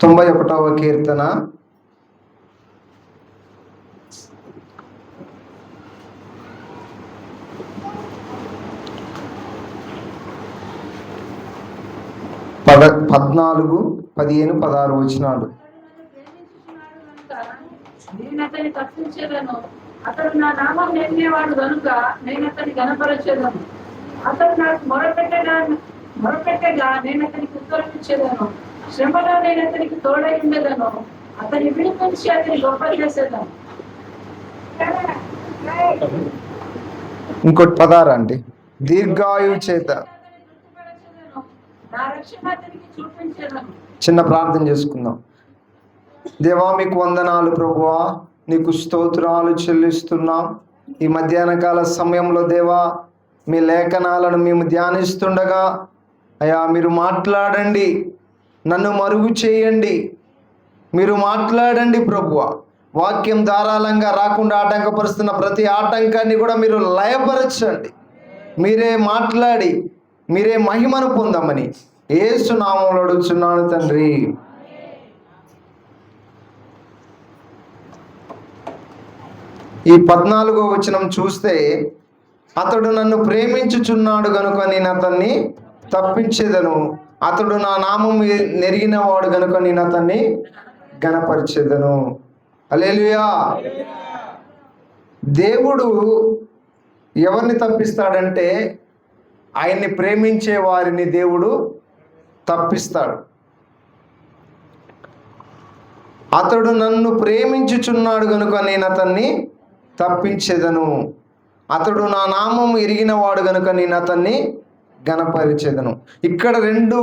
తొంభై ఒకటవ కీర్తన. పద పద్నాలుగు పదిహేను పదహారు వచ్చినాడు నేను అతని తప్పించేదను అతడు నా నామం నేర్చేవాడు కనుక నేను అతని గనపరచేదను అతడు నాకు మొరపెట్టగా మొరపెట్టగా నేను అతనికి ఉత్తరం ఇచ్చేదను శ్రమలో నేను అతనికి తోడై ఉండేదను. అతని విడిపించి అతని గొప్ప చేసేదను ఇంకోటి పదహారు అండి? దీర్ఘాయువు చేత. చిన్న ప్రార్థన చేసుకుందాం. దేవా మీకు వందనాలు ప్రభువా. నీకు స్తోత్రాలు చెల్లిస్తున్నాం. ఈ మధ్యాహ్న కాల సమయంలో దేవా మీ లేఖనాలను మేము ధ్యానిస్తుండగా అయ్యా మీరు మాట్లాడండి. నన్ను మరుగు చేయండి. మీరు మాట్లాడండి ప్రభువ. వాక్యం ధారాళంగా రాకుండా ఆటంకపరుస్తున్న ప్రతి ఆటంకాన్ని కూడా మీరు లయపరచండి. మీరే మాట్లాడి మీరే మహిమను పొందమని ఏసు నామంలో అడుగుచున్నాను తండ్రి. ఈ పద్నాలుగో వచనం చూస్తే అతడు నన్ను ప్రేమించుచున్నాడు కనుక నేను అతన్ని తప్పించేదను. అతడు నా నామం నెరిగిన వాడు గనుక నేను అతన్ని గణపరిచేదను అలేలుయా దేవుడు ఎవరిని తప్పిస్తాడంటే ఆయన్ని ప్రేమించే వారిని దేవుడు తప్పిస్తాడు. అతడు నన్ను ప్రేమించుచున్నాడు గనుక నేను అతన్ని తప్పించేదను. అతడు నా నామం ఎరిగిన వాడు గనుక నేను అతన్ని గణపరిచేదను ఇక్కడ రెండు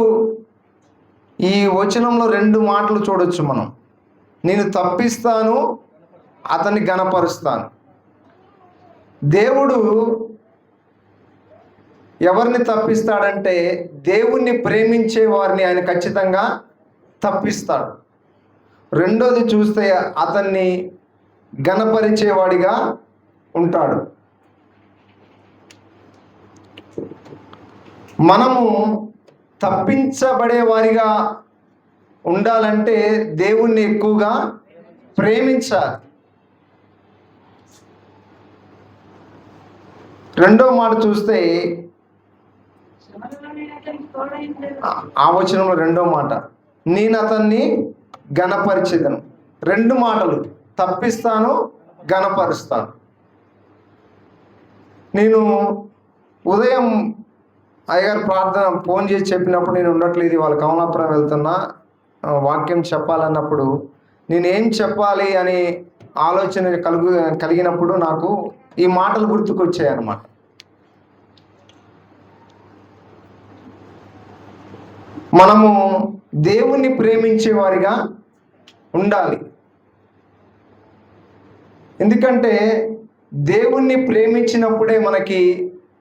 ఈ వచనంలో రెండు మాటలు చూడొచ్చు మనం. నేను తప్పిస్తాను అతన్ని గణపరుస్తాను దేవుడు ఎవరిని తప్పిస్తాడంటే దేవుణ్ణి ప్రేమించే వారిని ఆయన ఖచ్చితంగా తప్పిస్తాడు. రెండోది చూస్తే అతన్ని గణపరిచేవాడిగా ఉంటాడు. మనము తప్పించబడే వారిగా ఉండాలంటే దేవుణ్ణి ఎక్కువగా ప్రేమించాలి. రెండో మాట చూస్తే ఆ- వచనంలో రెండో మాట నేను అతన్ని ఘనపరిచేదను. రెండు మాటలు తప్పిస్తాను గణపరుస్తాను నేను ఉదయం అయ్యగారు ప్రార్థన ఫోన్ చేసి చెప్పినప్పుడు నేను ఉండట్లేదు వాళ్ళ కమలాపురం వెళ్తున్నా. వాక్యం చెప్పాలన్నప్పుడు నేను ఏం చెప్పాలి అని ఆలోచన కలుగు కలిగినప్పుడు నాకు ఈ మాటలు గుర్తుకొచ్చాయి అన్నమాట మనము దేవుణ్ణి ప్రేమించేవారిగా ఉండాలి. ఎందుకంటే దేవుణ్ణి ప్రేమించినప్పుడే మనకి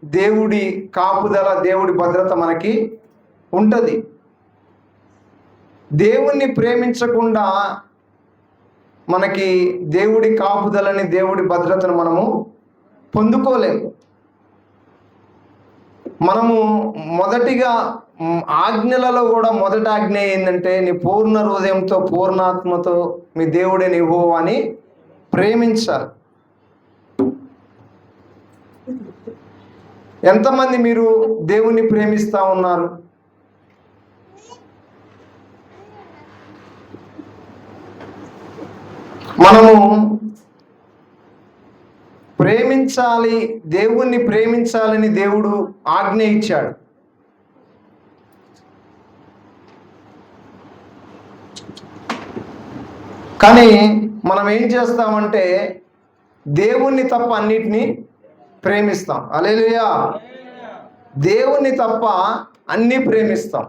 దేవుడి కాపుదల దేవుడి భద్రత మనకి ఉంటుంది. దేవుణ్ణి ప్రేమించకుండా మనకి దేవుడి కాపుదలని దేవుడి భద్రతను మనము పొందుకోలేము. మనము మొదటిగా ఆజ్ఞలలో కూడా మొదటి ఆజ్ఞ ఏంటంటే నీ పూర్ణ హృదయంతో పూర్ణాత్మతో మీ దేవుడిని అని ప్రేమించాలి. ఎంతమంది మీరు దేవుణ్ణి ప్రేమిస్తా ఉన్నారు? మనము ప్రేమించాలి దేవుణ్ణి ప్రేమించాలని దేవుడు ఆజ్ఞ ఇచ్చాడు. కానీ మనం ఏం చేస్తామంటే దేవుణ్ణి తప్ప అన్నిటినీ ప్రేమిస్తాం. అలేలుయా దేవుణ్ణి తప్ప అన్నీ ప్రేమిస్తాం.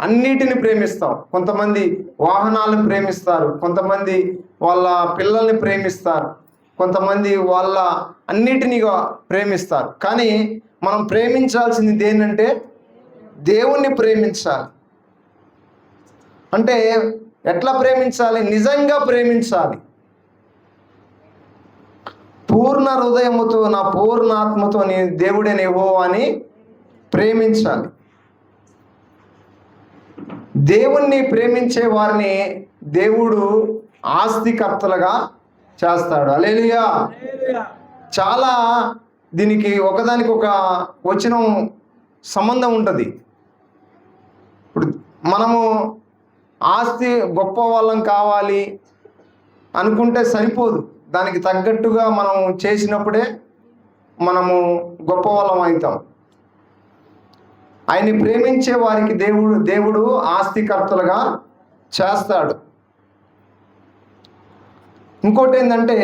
అన్నిటిని ప్రేమిస్తాం. కొంతమంది వాహనాలను ప్రేమిస్తారు. కొంతమంది వాళ్ళ పిల్లల్ని ప్రేమిస్తారు. కొంతమంది వాళ్ళ అన్నిటినీ ప్రేమిస్తారు. కానీ మనం ప్రేమించాల్సింది ఏంటంటే దేవుణ్ణి ప్రేమించాలి. అంటే ఎట్లా ప్రేమించాలి? నిజంగా ప్రేమించాలి. పూర్ణ హృదయముతో నా పూర్ణాత్మతో నీ దేవుడే నీవో అని ప్రేమించాలి. దేవుణ్ణి ప్రేమించే వారిని దేవుడు ఆస్తికర్తలుగా చేస్తాడు. అలేలియా చాలా దీనికి ఒకదానికి ఒక వచనం సంబంధం ఉంటుంది. ఇప్పుడు మనము ఆస్తి గొప్ప వాళ్ళం కావాలి అనుకుంటే సరిపోదు. దానికి తగ్గట్టుగా మనం చేసినప్పుడే మనము గొప్ప వాళ్ళం అవుతాం. ఆయన్ని ప్రేమించే వారికి దేవుడు దేవుడు ఆస్తికర్తలుగా చేస్తాడు. ఇంకోటి ఏంటంటే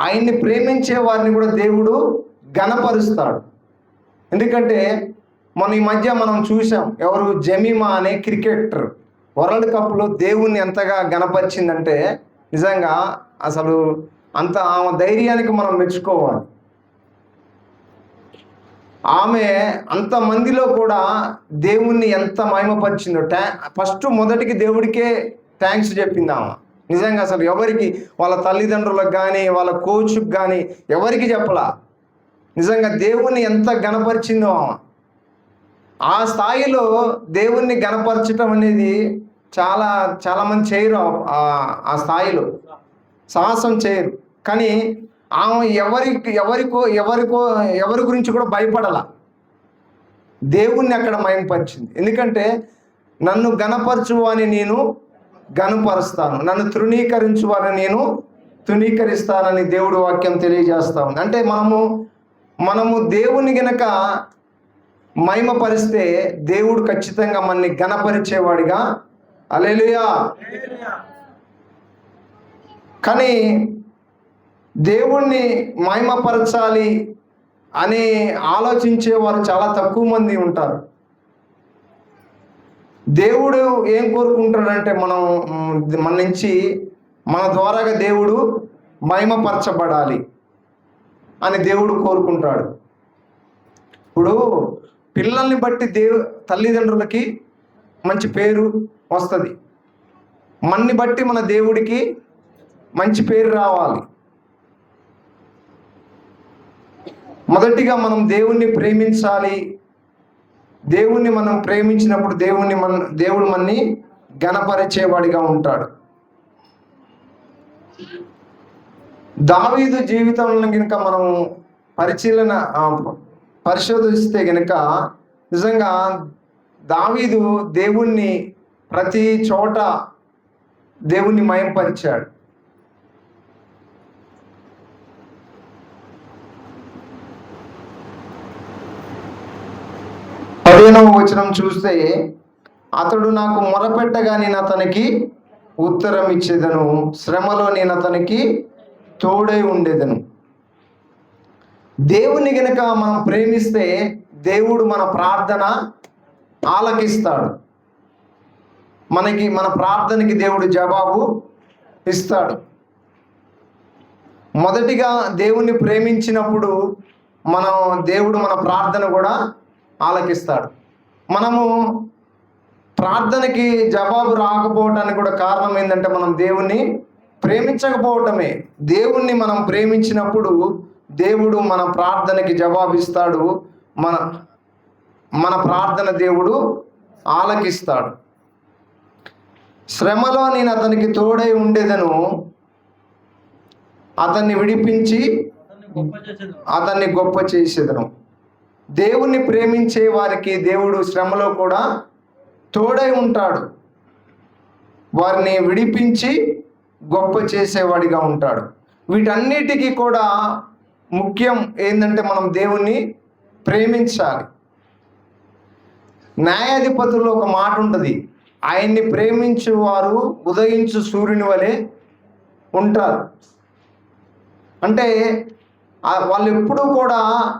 ఆయన్ని ప్రేమించే వారిని కూడా దేవుడు గణపరుస్తాడు ఎందుకంటే మన ఈ మధ్య మనం చూసాం ఎవరు జమీమా అనే క్రికెటర్ వరల్డ్ కప్లో దేవుణ్ణి ఎంతగా గణపరిచిందంటే నిజంగా అసలు అంత ఆమె ధైర్యానికి మనం మెచ్చుకోవాలి. ఆమె అంతమందిలో కూడా దేవుణ్ణి ఎంత మహిమపరిచిందో. ట్యా ఫస్ట్ మొదటికి దేవుడికే థ్యాంక్స్ చెప్పింది ఆమె. నిజంగా అసలు ఎవరికి వాళ్ళ తల్లిదండ్రులకు కానీ వాళ్ళ కోచ్కి కానీ ఎవరికి చెప్పలా. నిజంగా దేవుణ్ణి ఎంత గణపరిచిందో ఆమె. ఆ స్థాయిలో దేవుణ్ణి గణపరచటం అనేది చాలా చాలామంది చేయరు ఆ- ఆ స్థాయిలో. సాహసం చేయరు. కానీ ఆమె ఎవరికి ఎవరికో ఎవరికో ఎవరి గురించి కూడా భయపడాల. దేవుణ్ణి అక్కడ మయంపరిచింది. ఎందుకంటే నన్ను గణపరచు అని నేను గణపరుస్తాను నన్ను తృణీకరించు అని నేను తృణీకరిస్తానని దేవుడు వాక్యం తెలియజేస్తా ఉంది. అంటే మనము మనము దేవుని గనక మహిమపరిస్తే దేవుడు ఖచ్చితంగా మనని గణపరిచేవాడిగా అలేలుయా కానీ దేవుణ్ణి మహిమపరచాలి అని ఆలోచించే వారు చాలా తక్కువ మంది ఉంటారు. దేవుడు ఏం కోరుకుంటాడంటే మనం మన నుంచి మన ద్వారాగా దేవుడు మహిమపరచబడాలి అని దేవుడు కోరుకుంటాడు. ఇప్పుడు పిల్లల్ని బట్టి దేవు తల్లిదండ్రులకి మంచి పేరు వస్తుంది. మన్ని బట్టి మన దేవుడికి మంచి పేరు రావాలి. మొదటిగా మనం దేవుణ్ణి ప్రేమించాలి. దేవుణ్ణి మనం ప్రేమించినప్పుడు దేవుణ్ణి మన దేవుడు మనని గణపరిచేవాడిగా ఉంటాడు. దావీదు జీవితంలో కనుక మనం పరిశీలన పరిశోధిస్తే గనుక నిజంగా దావీదు దేవుణ్ణి ప్రతి చోట దేవుణ్ణి మయంపరిచాడు. వచనం చూస్తే అతడు నాకు మొరపెట్టగా నేను అతనికి ఉత్తరం ఇచ్చేదను. శ్రమలో నేను అతనికి తోడై ఉండేదను. దేవుని గనక మనం ప్రేమిస్తే దేవుడు మన ప్రార్థన ఆలకిస్తాడు. మనకి మన ప్రార్థనకి దేవుడు జవాబు ఇస్తాడు. మొదటిగా దేవుణ్ణి ప్రేమించినప్పుడు మనం దేవుడు మన ప్రార్థన కూడా ఆలకిస్తాడు. మనము ప్రార్థనకి జవాబు రాకపోవటానికి కూడా కారణం ఏంటంటే మనం దేవుణ్ణి ప్రేమించకపోవటమే. దేవుణ్ణి మనం ప్రేమించినప్పుడు దేవుడు మన ప్రార్థనకి జవాబిస్తాడు. మన మన ప్రార్థన దేవుడు ఆలకిస్తాడు. శ్రమలో నేను అతనికి తోడై ఉండేదను. అతన్ని విడిపించి అతన్ని గొప్ప చేసేదను. దేవుణ్ణి ప్రేమించే వారికి దేవుడు శ్రమలో కూడా తోడై ఉంటాడు. వారిని విడిపించి గొప్ప చేసేవాడిగా ఉంటాడు. వీటన్నిటికీ కూడా ముఖ్యం ఏంటంటే మనం దేవుణ్ణి ప్రేమించాలి. న్యాయాధిపతుల్లో ఒక మాట ఉంటుంది ఆయన్ని ప్రేమించు వారు ఉదయించు సూర్యుని వలె ఉంటారు. అంటే వాళ్ళు ఎప్పుడూ కూడా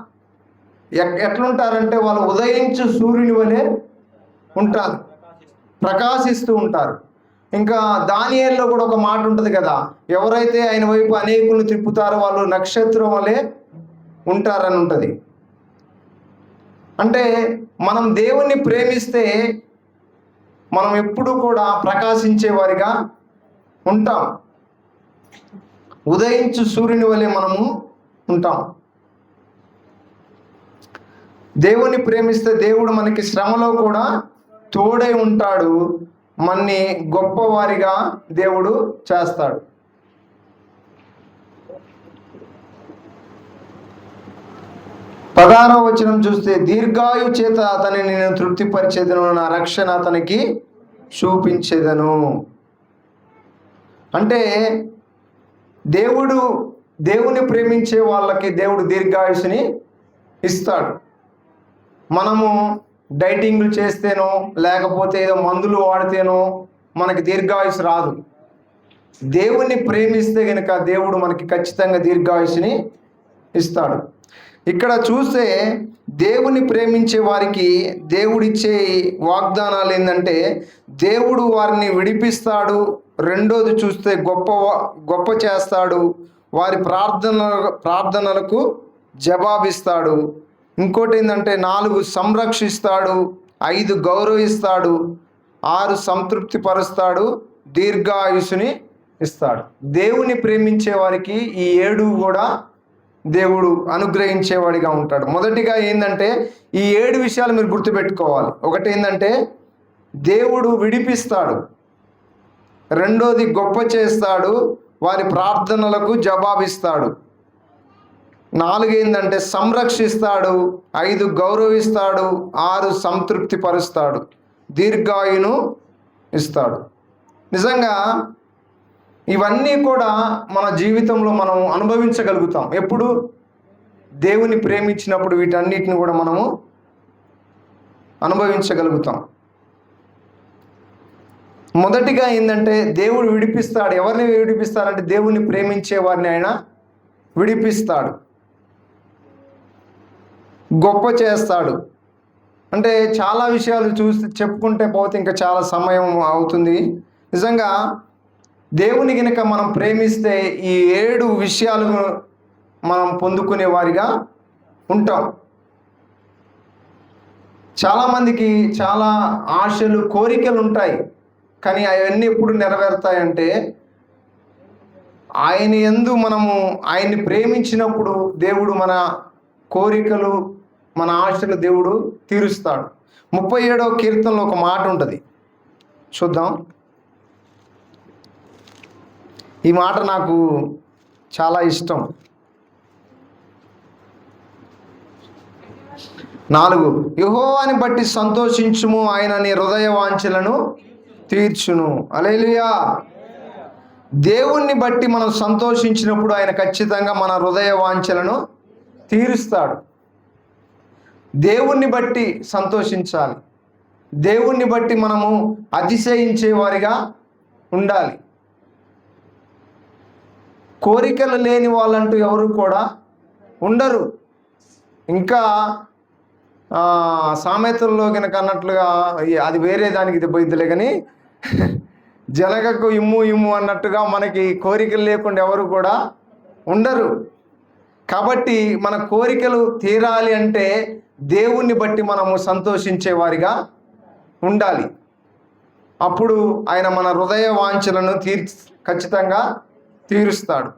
ఎట్లుంటారంటే వాళ్ళు ఉదయించు సూర్యుని వలె ఉంటారు. ప్రకాశిస్తూ ఉంటారు. ఇంకా దానియేల్లో కూడా ఒక మాట ఉంటుంది కదా ఎవరైతే ఆయన వైపు అనేకులను తిప్పుతారో వాళ్ళు నక్షత్రం వలె ఉంటారని ఉంటుంది. అంటే మనం దేవుణ్ణి ప్రేమిస్తే మనం ఎప్పుడూ కూడా ప్రకాశించేవారిగా ఉంటాం. ఉదయించు సూర్యుని వలె మనము ఉంటాం. దేవుని ప్రేమిస్తే దేవుడు మనకి శ్రమలో కూడా తోడై ఉంటాడు. మన్ని గొప్పవారిగా దేవుడు చేస్తాడు. పదారో వచనం చూస్తే దీర్ఘాయు చేత అతని నేను తృప్తిపరిచేదను నా రక్షణ అతనికి చూపించేదను. అంటే దేవుడు దేవుని ప్రేమించే వాళ్ళకి దేవుడు దీర్ఘాయుషుని ఇస్తాడు. మనము డైటింగ్లు చేస్తేనో లేకపోతే ఏదో మందులు వాడితేనో మనకి దీర్ఘాయుష్ రాదు. దేవుణ్ణి ప్రేమిస్తే కనుక దేవుడు మనకి ఖచ్చితంగా దీర్ఘాయుషుని ఇస్తాడు. ఇక్కడ చూస్తే దేవుని ప్రేమించే వారికి దేవుడిచ్చే వాగ్దానాలు ఏంటంటే దేవుడు వారిని విడిపిస్తాడు రెండోది చూస్తే గొప్ప గొప్ప చేస్తాడు వారి ప్రార్థన ప్రార్థనలకు జవాబిస్తాడు. ఇంకోటి ఏంటంటే నాలుగు సంరక్షిస్తాడు ఐదు గౌరవిస్తాడు ఆరు సంతృప్తి పరుస్తాడు దీర్ఘాయుసుని ఇస్తాడు. దేవుని ప్రేమించే వారికి ఈ ఏడు కూడా దేవుడు అనుగ్రహించేవాడిగా ఉంటాడు. మొదటిగా ఏంటంటే ఈ ఏడు విషయాలు మీరు గుర్తుపెట్టుకోవాలి. ఒకటి ఏంటంటే దేవుడు విడిపిస్తాడు. రెండోది గొప్ప చేస్తాడు. వారి ప్రార్థనలకు జవాబిస్తాడు. నాలుగు ఏంటంటే సంరక్షిస్తాడు ఐదు గౌరవిస్తాడు ఆరు సంతృప్తి పరుస్తాడు దీర్ఘాయును ఇస్తాడు. నిజంగా ఇవన్నీ కూడా మన జీవితంలో మనం అనుభవించగలుగుతాం. ఎప్పుడు? దేవుని ప్రేమించినప్పుడు వీటన్నిటిని కూడా మనము అనుభవించగలుగుతాం. మొదటిగా ఏంటంటే దేవుడు విడిపిస్తాడు. ఎవరిని విడిపిస్తాడంటే దేవుని ప్రేమించే వారిని ఆయన విడిపిస్తాడు. గొప్ప చేస్తాడు. అంటే చాలా విషయాలు చూసి చెప్పుకుంటే పోతే ఇంకా చాలా సమయం అవుతుంది. నిజంగా దేవుని గనుక మనం ప్రేమిస్తే ఈ ఏడు విషయాలు మనం పొందుకునే వారిగా ఉంటాం. చాలామందికి చాలా ఆశలు కోరికలు ఉంటాయి. కానీ అవన్నీ ఎప్పుడు నెరవేరుతాయంటే ఆయన ఎందు మనము ఆయన్ని ప్రేమించినప్పుడు దేవుడు మన కోరికలు మన ఆశలు దేవుడు తీరుస్తాడు. ముప్పై ఏడవ కీర్తనలో ఒక మాట ఉంటుంది. చూద్దాం. ఈ మాట నాకు చాలా ఇష్టం. నాలుగు. యహోవాని బట్టి సంతోషించుము ఆయన నీ హృదయ వాంఛలను తీర్చును. అలేలుయా దేవుణ్ణి బట్టి మనం సంతోషించినప్పుడు ఆయన ఖచ్చితంగా మన హృదయ వాంఛలను తీరుస్తాడు. దేవుణ్ణి బట్టి సంతోషించాలి. దేవుణ్ణి బట్టి మనము అతిశయించే వారిగా ఉండాలి. కోరికలు లేని వాళ్ళంటూ ఎవరు కూడా ఉండరు. ఇంకా సామెతల్లో కనుక అన్నట్లుగా అది వేరే దానికి ఇది కానీ జలగకు ఇమ్ము ఇమ్ము అన్నట్టుగా మనకి కోరికలు లేకుండా ఎవరు కూడా ఉండరు. కాబట్టి మన కోరికలు తీరాలి అంటే దేవుణ్ణి బట్టి మనము సంతోషించే వారిగా ఉండాలి. అప్పుడు ఆయన మన హృదయ వాంఛలను తీర్ ఖచ్చితంగా తీరుస్తాడు.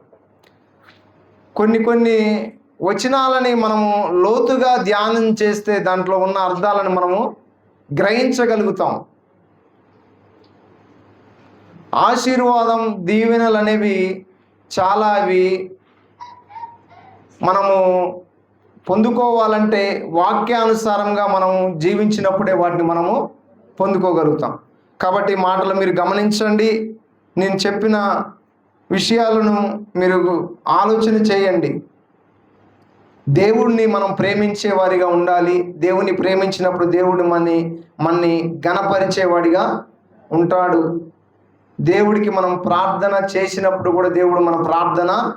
కొన్ని కొన్ని వచనాలని మనము లోతుగా ధ్యానం చేస్తే దాంట్లో ఉన్న అర్థాలను మనము గ్రహించగలుగుతాం. ఆశీర్వాదం దీవెనలు అనేవి చాలా అవి మనము పొందుకోవాలంటే వాక్యానుసారంగా మనము జీవించినప్పుడే వాటిని మనము పొందుకోగలుగుతాం. కాబట్టి మాటలు మీరు గమనించండి. నేను చెప్పిన విషయాలను మీరు ఆలోచన చేయండి. దేవుడిని మనం ప్రేమించే వారిగా ఉండాలి. దేవుని ప్రేమించినప్పుడు దేవుడు మన్ని మన్ని గణపరిచేవాడిగా ఉంటాడు. దేవుడికి మనం ప్రార్థన చేసినప్పుడు కూడా దేవుడు మన ప్రార్థన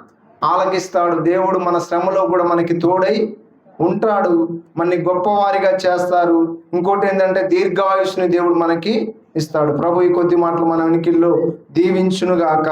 ఆలకిస్తాడు. దేవుడు మన శ్రమలో కూడా మనకి తోడై ఉంటాడు. మనని గొప్పవారిగా చేస్తారు. ఇంకోటి ఏంటంటే దీర్ఘాయుష్ని దేవుడు మనకి ఇస్తాడు. ప్రభు ఈ కొద్ది మాటలు మన వెనికిల్లో దీవించునుగాక.